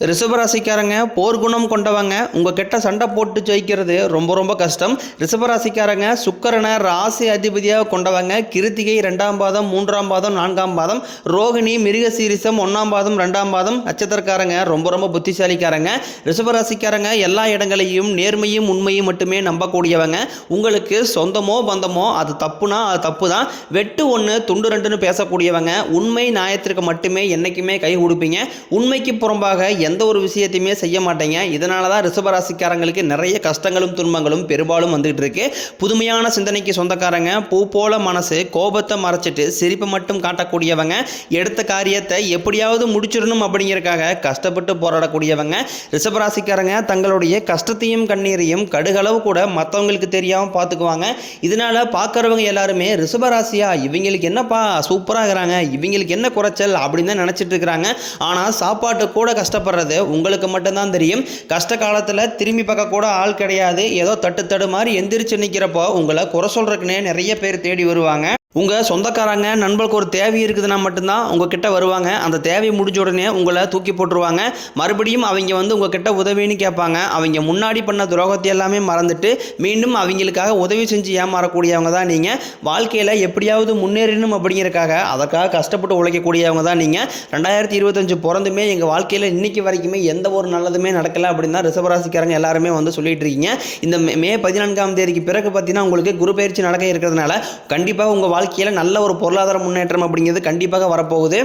ரிஷபராசிக்காரங்க போர்க்குணம் கொண்டவங்க உங்கள் கிட்ட சண்டை போட்டு ஜெயிக்கிறது ரொம்ப ரொம்ப கஷ்டம். ரிஷபராசிக்காரங்க சுக்கரனை ராசி அதிபதியாக கொண்டவங்க கிருத்திகை ரெண்டாம் பாதம் மூன்றாம் பாதம் நான்காம் பாதம் ரோகிணி மிருகசீரிசம் ஒன்றாம் பாதம் ரெண்டாம் பாதம் நட்சத்திரக்காரங்க ரொம்ப ரொம்ப புத்திசாலிக்காரங்க. ரிஷபராசிக்காரங்க எல்லா இடங்களையும் நேர்மையும் உண்மையும் மட்டுமே நம்பக்கூடியவங்க. உங்களுக்கு சொந்தமோ பந்தமோ அது தப்புனா அது தப்பு தான் வெட்டு ஒன்று துண்டு ரெண்டுன்னு பேசக்கூடியவங்க. உண்மை நியாயத்திற்கு மட்டுமே என்றைக்குமே கை கொடுப்பீங்க. உண்மைக்கு புறம்பாக எந்த ஒரு விஷயத்தையுமே செய்ய மாட்டீங்க. இதனால தான் ரிஷபராசிக்காரங்களுக்கு நிறைய கஷ்டங்களும் துன்பங்களும் பெரும்பாலும் வந்துகிட்டு இருக்கு. புதுமையான சிந்தனைக்கு சொந்தக்காரங்க. பூ போல மனசு கோபத்தை மறைச்சிட்டு சிரிப்பை மட்டும் காட்டக்கூடியவங்க. எடுத்த காரியத்தை எப்படியாவது முடிச்சிடணும் அப்படிங்கிறக்காக கஷ்டப்பட்டு போராடக்கூடியவங்க. ரிஷபராசிக்காரங்க தங்களுடைய கஷ்டத்தையும் கண்ணீரையும் கடுகளவு கூட மற்றவங்களுக்கு தெரியாமல் பார்த்துக்குவாங்க இதனால பார்க்குறவங்க எல்லாருமே ரிஷபராசியா இவங்களுக்கு என்னப்பா சூப்பராக இருக்கிறாங்க இவங்களுக்கு என்ன குறைச்சல் அப்படின்னு தான் நினச்சிட்டு இருக்கிறாங்க. ஆனால் சாப்பாட்டு கூட கஷ்டப்படுறது உங்களுக்கு மட்டும்தான் தெரியும். கஷ்ட காலத்தில் திரும்பி பார்க்க கூட ஆள் கிடையாது. ஏதோ தட்டு தடு மாதிரி எந்திரிச்சு நிற்கிறப்போ உங்களை குறை சொல்கிறக்குன்னே நிறைய பேர் தேடி வருவாங்க. உங்கள் சொந்தக்காரங்க நண்பர்களுக்கு ஒரு தேவை இருக்குதுன்னா மட்டும்தான் உங்ககிட்ட வருவாங்க. அந்த தேவை முடிஞ்ச உடனே உங்களை தூக்கி போட்டுருவாங்க. மறுபடியும் அவங்க வந்து உங்ககிட்ட உதவின்னு கேட்பாங்க. அவங்க முன்னாடி பண்ண துரோகத்தை எல்லாமே மறந்துட்டு மீண்டும் அவங்களுக்காக உதவி செஞ்சு ஏமாறக்கூடியவங்க தான் நீங்கள் வாழ்க்கையில் எப்படியாவது முன்னேறணும் அப்படிங்கிறக்காக அதற்காக கஷ்டப்பட்டு உழைக்கக்கூடியவங்க தான் நீங்கள் ரெண்டாயிரத்தி இருபத்தஞ்சு பிறந்துமே எங்கள் வாழ்க்கையில் இன்றைக்கி வரைக்குமே எந்த ஒரு நல்லதுமே நடக்கலை அப்படின்னு தான் ரிசவராசிக்காரங்க எல்லாருமே வந்து சொல்லிட்டு இருக்கீங்க. இந்த மே- மே பதினான்காம் தேதிக்கு பிறகு பார்த்தீங்கன்னா உங்களுக்கு குரு பயிற்சி நடக்க இருக்கிறதுனால கண்டிப்பாக உங்கள் வாழ்க்கையில் நல்ல ஒரு பொருளாதார முன்னேற்றம் அப்படிங்கிறது கண்டிப்பாக வரப்போகுது.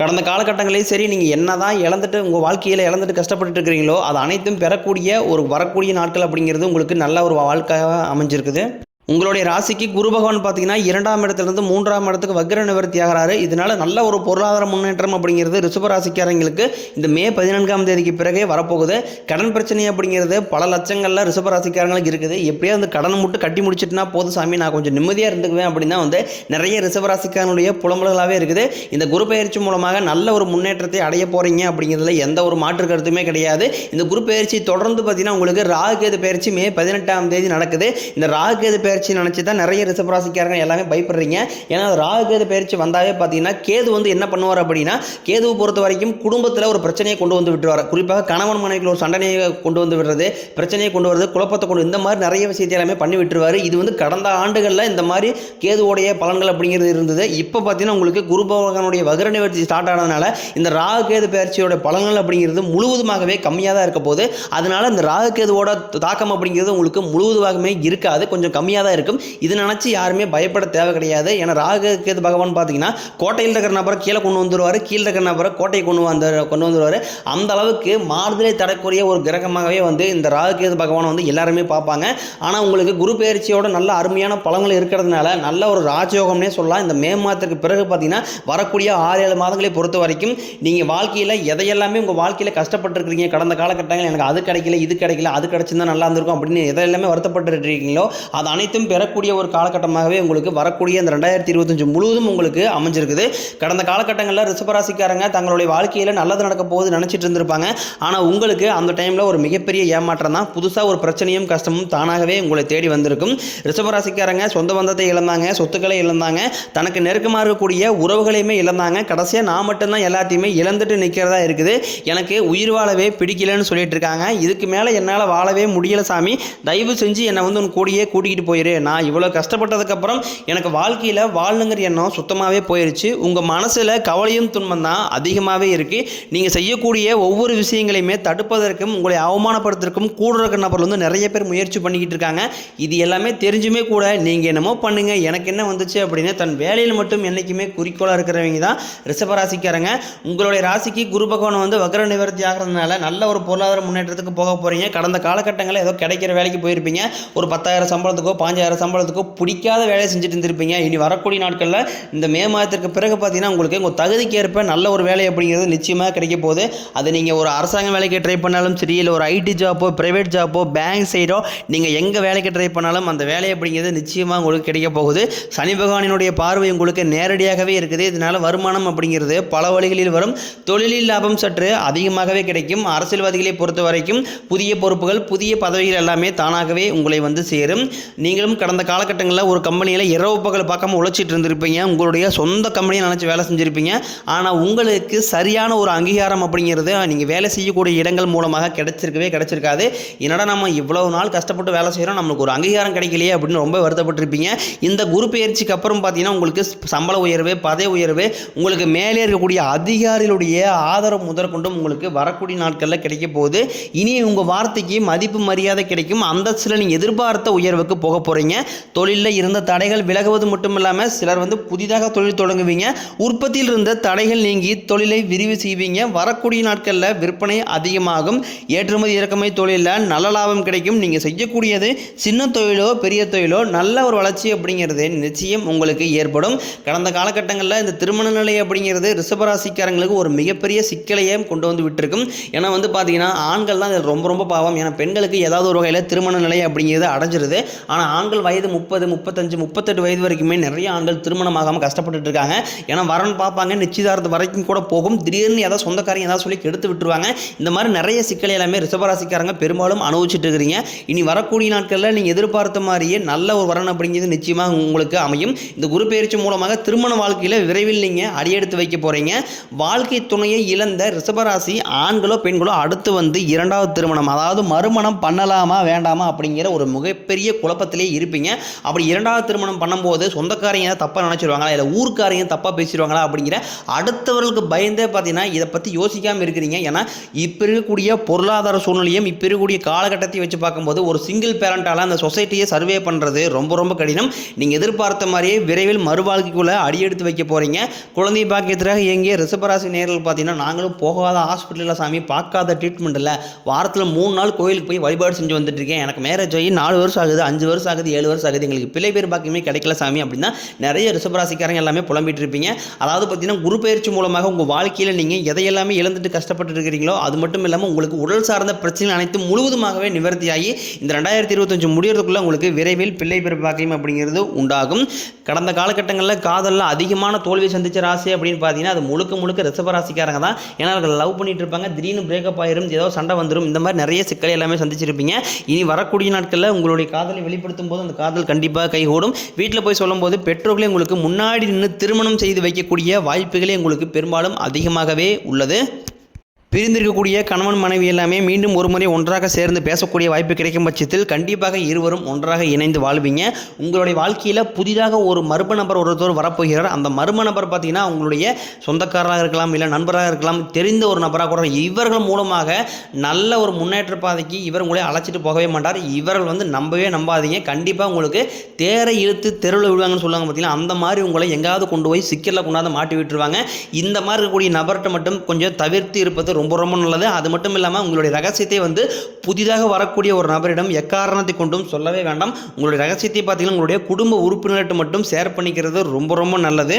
கடந்த காலகட்டங்களையும் சரி நீங்கள் என்ன தான் இழந்துட்டு உங்கள் வாழ்க்கையில் இழந்துட்டு கஷ்டப்பட்டுட்டு இருக்கிறீங்களோ அது அனைத்தும் பெறக்கூடிய ஒரு வரக்கூடிய நாட்கள் அப்படிங்கிறது உங்களுக்கு நல்ல ஒரு வாழ்க்கையாக அமைஞ்சிருக்குது. உங்களுடைய ராசிக்கு குரு பகவான் பார்த்தீங்கன்னா இரண்டாம் இடத்துலேருந்து மூன்றாம் இடத்துக்கு வக்ர நிவர்த்தி ஆகிறாரு. இதனால் நல்ல ஒரு பொருளாதார முன்னேற்றம் அப்படிங்கிறது ரிஷப ராசிக்காரங்களுக்கு இந்த மே பதினான்காம் தேதிக்கு பிறகே வரப்போகுது. கடன் பிரச்சனை அப்படிங்கிறது பல லட்சங்களில் ரிஷப ராசிக்காரங்களுக்கு இருக்குது. எப்படியோ அந்த கடனை மட்டும் கட்டி முடிச்சிட்டுனா போதும் சாமி. நான் கொஞ்சம் நிம்மதியாக இருந்துக்குவேன் அப்படின்னா வந்து நிறைய ரிஷப ராசிக்காரனுடைய புலம்பல்களாகவே இருக்குது. இந்த குரு பயிற்சி மூலமாக நல்ல ஒரு முன்னேற்றத்தை அடைய போகிறீங்க அப்படிங்கிறதுல எந்த ஒரு மாற்று கருத்துமே கிடையாது. இந்த குரு பயிற்சி தொடர்ந்து பார்த்தீங்கன்னா உங்களுக்கு ராகுகேது பயிற்சி மே பதினெட்டாம் தேதி நடக்குது. இந்த ராகுகேது பயிற்சி நினச்சி தான் நிறைய ரிசபராசிக்காரங்க எல்லாமே பயப்படுறீங்க. ஏன்னா ராகுகேது பயிற்சி வந்தாவே பார்த்தீங்கன்னா கேது வந்து என்ன பண்ணுவார் அப்படின்னா கேதுவை பொறுத்த வரைக்கும் குடும்பத்தில் ஒரு பிரச்சனையை கொண்டு வந்து விட்டுருவார். குறிப்பாக கணவன் மனைவியில் ஒரு சண்டனையை கொண்டு வந்து விடுறது பிரச்சனையை கொண்டு வரது குழப்பத்தை கொண்டு இந்த மாதிரி நிறைய விஷயத்தை எல்லாமே பண்ணி விட்டுருவார். இது வந்து கடந்த ஆண்டுகளில் இந்த மாதிரி கேதுவோடைய பலன்கள் அப்படிங்கிறது இருந்தது. இப்போ பார்த்தீங்கன்னா உங்களுக்கு குரு பகவானுடைய வக்ர நிவர்த்தி ஸ்டார்ட் ஆனதுனால இந்த ராகு கேது பயிற்சியோட பலன்கள் அப்படிங்கிறது முழுவதுமாகவே கம்மியாக தான் இருக்க போகுது. அதனால இந்த ராகு கேதுவோட தாக்கம் அப்படிங்கிறது உங்களுக்கு முழுவதுமாகவே இருக்காது. கொஞ்சம் கம்மியாக தான் இருக்கும். இது நினச்சி யாருமே பயப்பட தேவை கிடையாது. ஏன்னா ராகு கேது பகவான் பார்த்தீங்கன்னா கோட்டையில் இருக்கிற நபரை கீழே கொண்டு வந்துருவார். கீழே இருக்கிற நபரை கோட்டையை கொண்டு வந்து கொண்டு வந்துடுவார் அந்த அளவுக்கு மாறுதலை தரக்கூடிய ஒரு கிரகமாகவே வந்து இந்த ராகு கேது பகவான் வந்து எல்லாருமே பார்ப்பாங்க. ஆனால் உங்களுக்கு குரு பயிற்சியோட நல்ல அருமையான பழங்கள் இருக்கிறதுனால நல்ல ஒரு ராஜயோகம்னே சொல்லலாம். இந்த மே மாதத்துக்கு பிறகு பார்த்தீங்கன்னா வரக்கூடிய ஆறு ஏழு மாதங்களை பொறுத்த வரைக்கும் நீங்கள் வாழ்க்கையில் எதையெல்லாமே உங்கள் வாழ்க்கையில் கஷ்டப்பட்டுருக்கீங்க கடந்த காலகட்டங்கள் எனக்கு அது கிடைக்கல இது கிடைக்கல அது கிடைச்சிருந்தா நல்லா இருந்திருக்கும் அப்படின்னு எதையெல்லாமே வருத்தப்பட்டு இருக்கீங்களோ அது அனைத்து அனைத்தும் பெறக்கூடிய ஒரு காலகட்டமாகவே உங்களுக்கு வரக்கூடிய இந்த ரெண்டாயிரத்தி இருபத்தஞ்சு முழுவதும் உங்களுக்கு அமைஞ்சிருக்குது. கடந்த காலகட்டங்களில் ரிசபராசிக்காரங்க தங்களுடைய வாழ்க்கையில் நல்லது நடக்க போகுது நினச்சிட்டு இருந்திருப்பாங்க. ஆனால் உங்களுக்கு அந்த டைமில் ஒரு மிகப்பெரிய ஏமாற்றம் தான். புதுசாக ஒரு பிரச்சனையும் கஷ்டமும் தானாகவே உங்களை தேடி வந்திருக்கும். ரிசபராசிக்காரங்க சொந்த பந்தத்தை இழந்தாங்க சொத்துக்களை இழந்தாங்க தனக்கு நெருக்கமாக இருக்கக்கூடிய உறவுகளையுமே இழந்தாங்க. கடைசியாக நான் மட்டும்தான் எல்லாத்தையுமே இழந்துட்டு நிற்கிறதா இருக்குது. எனக்கு உயிர் வாழவே பிடிக்கலன்னு சொல்லிட்டு இருக்காங்க. இதுக்கு மேலே என்னால் வாழவே முடியல சாமி. தயவு செஞ்சு என்னை வந்து உன் கூடியே கூட்டிகிட்டு போயிரு. நான் இவ்வளோ கஷ்டப்பட்டதுக்கப்புறம் எனக்கு வாழ்க்கையில் வாழணுங்கிற எண்ணம் சுத்தமாகவே போயிடுச்சு உங்கள் மனசில் கவலையும் துன்பம் தான் அதிகமாகவே இருக்குது நீங்கள் செய்யக்கூடிய ஒவ்வொரு விஷயங்களையுமே தடுப்பதற்கும் உங்களை அவமானப்படுத்துறதுக்கும் கூட இருக்கிற நபர்கள் வந்து நிறைய பேர் முயற்சி பண்ணிக்கிட்டு இருக்காங்க. இது எல்லாமே தெரிஞ்சுமே கூட நீங்கள் என்னமோ பண்ணுங்கள் எனக்கு என்ன வந்துச்சு அப்படின்னு தன் வேலையில் மட்டும் என்றைக்குமே குறிக்கோளாக இருக்கிறவங்க தான் ரிஷபராசிக்காரங்க. உங்களுடைய ராசிக்கு குரு பகவான் வந்து வக்ர நிவர்த்தி ஆகிறதுனால நல்ல ஒரு பொருளாதார முன்னேற்றத்துக்கு போக போகிறீங்க கடந்த காலகட்டங்களில் ஏதோ கிடைக்கிற வேலைக்கு போயிருப்பீங்க. ஒரு பத்தாயிரம் சம்பளத்துக்கோ பதினஞ்சாயிரம் சம்பளத்துக்கோ பிடிக்காத வேலையை செஞ்சுட்டு இருந்திருப்பீங்க. இனி வரக்கூடிய நாட்களில் இந்த மே மாதத்திற்கு பிறகு பார்த்தீங்கன்னா உங்களுக்கு உங்கள் தகுதிக்கு ஏற்ப நல்ல ஒரு வேலை அப்படிங்கிறது நிச்சயமாக கிடைக்க போகுது. அது நீங்கள் ஒரு அரசாங்க வேலைக்கு ட்ரை பண்ணாலும் சரி இல்லை ஒரு ஐடி ஜாப்போ ப்ரைவேட் ஜாப்போ பேங்க் சைடோ நீங்கள் எங்கே வேலைக்கு ட்ரை பண்ணாலும் அந்த வேலை அப்படிங்கிறது நிச்சயமாக உங்களுக்கு கிடைக்க போகுது. சனி பகவானினுடைய பார்வை உங்களுக்கு நேரடியாகவே இருக்குது. இதனால் வருமானம் அப்படிங்கிறது பல வழிகளில் வரும். தொழிலில் லாபம் சற்று அதிகமாகவே கிடைக்கும். அரசியல்வாதிகளை பொறுத்த வரைக்கும் புதிய பொறுப்புகள் புதிய பதவிகள் எல்லாமே தானாகவே உங்களை வந்து சேரும். நீங்கள் நீங்களும் கடந்த காலகட்டங்களில் ஒரு கம்பெனியில் இரவு பகல் பார்க்காம உழைச்சிட்டு இருந்திருப்பீங்க. உங்களுடைய சொந்த கம்பெனியை நினச்சி வேலை செஞ்சுருப்பீங்க. ஆனால் உங்களுக்கு சரியான ஒரு அங்கீகாரம் அப்படிங்கிறது நீங்கள் வேலை செய்யக்கூடிய இடங்கள் மூலமாக கிடைச்சிருக்கவே கிடைச்சிருக்காது. என்னடா நம்ம இவ்வளவு நாள் கஷ்டப்பட்டு வேலை செய்கிறோம் நம்மளுக்கு ஒரு அங்கீகாரம் கிடைக்கலையே அப்படின்னு ரொம்ப வருத்தப்பட்டிருப்பீங்க. இந்த குரு பயிற்சிக்கு அப்புறம் பார்த்தீங்கன்னா உங்களுக்கு சம்பள உயர்வு பதவி உயர்வு உங்களுக்கு மேலே இருக்கக்கூடிய அதிகாரிகளுடைய ஆதரவு முதற்கொண்டும் உங்களுக்கு வரக்கூடிய நாட்களில் கிடைக்க போகுது. இனி உங்கள் வார்த்தைக்கு மதிப்பு மரியாதை கிடைக்கும். அந்தஸ்தில் நீங்கள் எதிர்பார்த்த உயர்வுக்கு போக போகிறீங்க தொழிலில் இருந்த தடைகள் விலகுவது மட்டும் இல்லாமல் சிலர் வந்து புதிதாக தொழில் தொடங்குவீங்க. உற்பத்தியில் இருந்த தடைகள் நீங்கி தொழிலை விரிவு செய்வீங்க. வரக்கூடிய நாட்களில் விற்பனை அதிகமாகும். ஏற்றுமதி இறக்குமதி தொழிலில் நல்ல லாபம் கிடைக்கும். நீங்கள் செய்யக்கூடியது சின்ன தொழிலோ பெரிய தொழிலோ நல்ல ஒரு வளர்ச்சி அப்படிங்கிறது நிச்சயம் உங்களுக்கு ஏற்படும். கடந்த காலகட்டங்களில் இந்த திருமண நிலை அப்படிங்கிறது ரிஷபராசிக்காரங்களுக்கு ஒரு மிகப்பெரிய சிக்கலையே கொண்டு வந்து விட்டுருக்கும். ஏன்னா வந்து பார்த்தீங்கன்னா ஆண்கள் தான் ரொம்ப ரொம்ப பாவம். ஏன்னா பெண்களுக்கு ஏதாவது ஒரு வகையில் திருமண நிலை அப்படிங்கிறது அடைஞ்சிருது. ஆனால் ஆண்கள் வயது முப்பது முப்பத்தஞ்சு முப்பத்தெட்டு வயது வரைக்குமே நிறைய ஆண்கள் திருமணமாகாமல் கஷ்டப்பட்டுட்டு இருக்காங்க. ஏன்னா வரன் பார்ப்பாங்க நிச்சயதார்த்தம் வரைக்கும் கூட போகும். திடீர்னு ஏதாவது சொந்தக்காரங்க ஏதாவது சொல்லி கெடுத்து விட்டுருவாங்க. இந்த மாதிரி நிறைய சிக்கலை எல்லாமே ரிசபராசிக்காரங்க பெரும்பாலும் அனுபவிச்சுட்டு இருக்கிறீங்க. இனி வரக்கூடிய நாட்களில் நீங்கள் எதிர்பார்த்த மாதிரியே நல்ல ஒரு வரன் அப்படிங்கிறது நிச்சயமாக உங்களுக்கு அமையும். இந்த குரு பயிற்சி மூலமாக திருமண வாழ்க்கையில் விரைவில் நீங்கள் அடியெடுத்து வைக்க போகிறீங்க வாழ்க்கை துணையை இழந்த ரிஷபராசி ஆண்களோ பெண்களோ அடுத்து வந்து இரண்டாவது திருமணம் அதாவது மறுமணம் பண்ணலாமா வேண்டாமா அப்படிங்கிற ஒரு மிகப்பெரிய குழப்பத்திலே இருப்பீங்க. அப்படி இரண்டாவது திருமணம் பண்ணும்போது சொந்தக்காரங்க தப்பாக நினச்சிருவாங்களா? இல்லை ஊர்க்காரங்க தப்பாக பேசிடுவாங்களா அப்படிங்கிற அடுத்தவர்களுக்கு பயந்தே பார்த்தீங்கன்னா இதை பற்றி யோசிக்காமல் இருக்கிறீங்க. ஏன்னா இப்போ இருக்கக்கூடிய பொருளாதார சூழ்நிலையும் இப்போ இருக்கக்கூடிய காலகட்டத்தை வச்சு பார்க்கும்போது ஒரு சிங்கிள் பேரண்டால் அந்த சொசைட்டியை சர்வே பண்ணுறது ரொம்ப ரொம்ப கடினம். நீங்கள் எதிர்பார்த்த மாதிரியே விரைவில் மறுவாழ்க்கைக்குள்ளே அடியெடுத்து வைக்க போகிறீங்க குழந்தை பாக்கியத்திற்காக எங்கே ரிசபராசி நேரில் பார்த்தீங்கன்னா நாங்களும் போகாத ஹாஸ்பிட்டலில் சாமி பார்க்காத ட்ரீட்மெண்ட் இல்லை. வாரத்தில் மூணு நாள் கோயிலுக்கு போய் வழிபாடு செஞ்சு வந்துட்டு இருக்கேன். எனக்கு மேரேஜ் ஆகி நாலு வருஷம் ஆகுது. அஞ்சு வருஷம் ஆகுது ஏழு வருஷம் ஆகுது எங்களுக்கு பிள்ளை பேர் பாக்கியமே கிடைக்கல சாமி அப்படின்னா நிறைய ரிஷபராசிக்காரங்க எல்லாமே புலம்பிட்டு இருப்பீங்க அதாவது பார்த்தீங்கன்னா குரு பயிற்சி மூலமாக உங்கள் வாழ்க்கையில் நீங்கள் எதையெல்லாமே இழந்துட்டு கஷ்டப்பட்டு இருக்கிறீங்களோ அது மட்டும் இல்லாமல் உங்களுக்கு உடல் சார்ந்த பிரச்சனைகள் அனைத்தும் முழுவதுமாகவே நிவர்த்தியாகி இந்த ரெண்டாயிரத்தி இருபத்தஞ்சு முடியறதுக்குள்ள உங்களுக்கு விரைவில் பிள்ளை பேர் பாக்கியம் அப்படிங்கிறது உண்டாகும். கடந்த காலகட்டங்களில் காதலில் அதிகமான தோல்வி சந்திச்ச ராசி அப்படின்னு பார்த்தீங்கன்னா அது முழுக்க முழுக்க ரிஷபராசிக்காரங்க தான். ஏன்னா அவர்கள் லவ் பண்ணிட்டு இருப்பாங்க திடீர்னு பிரேக்கப் ஆயிரும் ஏதோ சண்டை வந்துடும் இந்த மாதிரி நிறைய சிக்கலை எல்லாமே சந்திச்சிருப்பீங்க. இனி வரக்கூடிய நாட்களில் உங்களுடைய காதலை வெளிப்படுத்தும் போது அந்த காதல் கண்டிப்பாக கைகூடும். வீட்டில் போய் சொல்லும்போது பெற்றோர்களே உங்களுக்கு முன்னாடி நின்று திருமணம் செய்து வைக்கக்கூடிய வாய்ப்புகளே உங்களுக்கு பெரும்பாலும் அதிகமாகவே உள்ளது. பிரிந்திருக்கக்கூடிய கணவன் மனைவி எல்லாமே மீண்டும் ஒரு முறை ஒன்றாக சேர்ந்து பேசக்கூடிய வாய்ப்பு கிடைக்கும் பட்சத்தில் கண்டிப்பாக இருவரும் ஒன்றாக இணைந்து வாழ்வீங்க. உங்களுடைய வாழ்க்கையில் புதிதாக ஒரு மர்ம நபர் ஒருத்தர் வரப்போகிறார். அந்த மர்ம நபர் பார்த்தீங்கன்னா உங்களுடைய சொந்தக்காரராக இருக்கலாம் இல்லை நண்பராக இருக்கலாம் தெரிந்த ஒரு நபராக கூட இவர்கள் மூலமாக நல்ல ஒரு முன்னேற்ற பாதைக்கு இவர் உங்களை அழைச்சிட்டு போகவே மாட்டார். இவர்கள் வந்து நம்பவே நம்பாதீங்க. கண்டிப்பாக உங்களுக்கு தேரை இழுத்து தெருவில் விடுவாங்கன்னு சொல்லுவாங்க பார்த்தீங்கன்னா அந்த மாதிரி உங்களை எங்காவது கொண்டு போய் சிக்கலில் கொண்டாந்து மாட்டி விட்டுருவாங்க. இந்த மாதிரி இருக்கக்கூடிய நபர்கிட்ட மட்டும் கொஞ்சம் தவிர்த்து இருப்பது ரொம்ப ரொம்ப ரொம்ப நல்லது. அது மட்டும் இல்லாமல் உங்களுடைய ரகசியத்தை வந்து புதிதாக வரக்கூடிய ஒரு நபரிடம் எக்காரணத்தை கொண்டும் சொல்லவே வேண்டாம். உங்களுடைய ரகசியத்தை பார்த்தீங்கன்னா உங்களுடைய குடும்ப உறுப்பினர்கிட்ட மட்டும் ஷேர் பண்ணிக்கிறது ரொம்ப ரொம்ப நல்லது.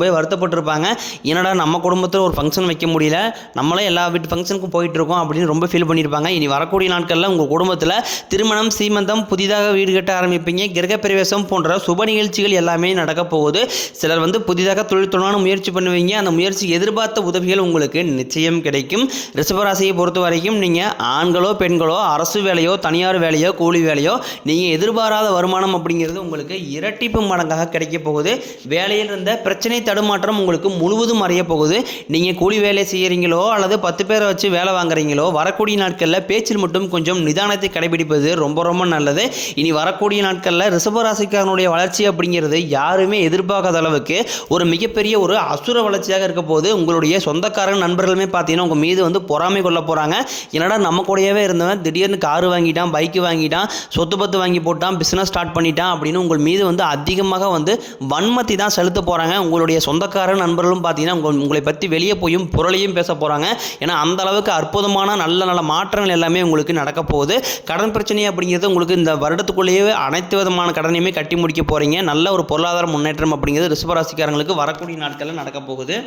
வருத்தப்பட்டிருப்பாங்க. என்னடா நம்ம குடும்பத்தில் ஒரு ஃபங்க்ஷன் வைக்க முடியல நம்மளே எல்லா வீட்டு ஃபங்க்ஷனுக்கும் போயிட்டு இருக்கோம் அப்படின்னு ரொம்ப ஃபீல் பண்ணியிருப்பாங்க. இனி வரக்கூடிய நாட்களில் உங்கள் குடும்பத்தில் திருமணம் சீமந்தம் புதிதாக வீடு கட்ட ஆரம்பிப்பீங்க. கிரகப்பிரவேசம் போன்ற சுப நிகழ்ச்சிகள் எல்லாமே நடக்க போகுது. சிலர் வந்து புதிதாக தொழில் தொடரான முயற்சி பண்ணுவீங்க. அந்த முயற்சி எதிர்பார்த்த உதவிகள் உங்களுக்கு நிச்சயம் கிடைக்கும். ரிஷபராசியை பொறுத்த வரைக்கும் நீங்கள் ஆண்களோ பெண்களோ அரசு வேலையோ தனியார் வேலையோ கூலி வேலையோ நீங்கள் எதிர்பாராத வருமானம் அப்படிங்கிறது உங்களுக்கு இரட்டிப்பு மடங்காக கிடைக்க போகுது. வேலையில் இருந்த பிரச்சனை தடுமாற்றம் உங்களுக்கு முழுவதும் மறைய போகுது. நீங்கள் கூலி வேலை செய்கிறீங்களோ அல்லது பத்து பேரை வச்சு வேலை வாங்குறீங்களோ வரக்கூடிய நாட்களில் பேச்சில் மட்டும் கொஞ்சம் நிதானத்தை கடைபிடிப்பது ரொம்ப ரொம்ப நல்லது. இனி வரக்கூடிய நாட்களில் ரிஷபராசிக்காரனுடைய வளர்ச்சி அப்படிங்கிறது யாருமே எதிர்பார்க்காத அளவுக்கு ஒரு மிகப்பெரிய ஒரு அசுர வளர்ச்சியாக இருக்க போது உங்களுடைய சொந்தக்காரங்க நண்பர்களுமே பார்த்தீங்கன்னா உங்கள் மீது வந்து பொறாமை கொள்ள போகிறாங்க என்னடா நம்ம கூடவே இருந்தவன் திடீர்னு காரு வாங்கிட்டான் பைக்கு வாங்கிட்டான் சொத்து பத்து வாங்கி போட்டான் பிஸ்னஸ் ஸ்டார்ட் பண்ணிட்டான் அப்படின்னு உங்கள் மீது வந்து அதிகமாக வந்து வன்மத்தை தான் செலுத்த போகிறாங்க உங்களுடைய சொந்தக்கார நண்பர்களும் பார்த்தீங்கன்னா உங்கள் உங்களை பற்றி வெளியே போயும் புரளையும் பேச போகிறாங்க ஏன்னா அந்த அளவுக்கு அற்புதமான நல்ல நல்ல மாற்றங்கள் எல்லாமே உங்களுக்கு நடக்க போகுது. கடன் பிரச்சனை அப்படிங்கிறது உங்களுக்கு இந்த வருடத்துக்குள்ளேயே அனைத்து விதமான கடனையுமே கட்டி முடிக்க போகிறீங்க நல்ல ஒரு பொருளாதார முன்னேற்றம் அப்படிங்கிறது ரிஷபராசிக்காரங்களுக்கு வரக்கூடிய நாட்களில் நடக்க போகுது.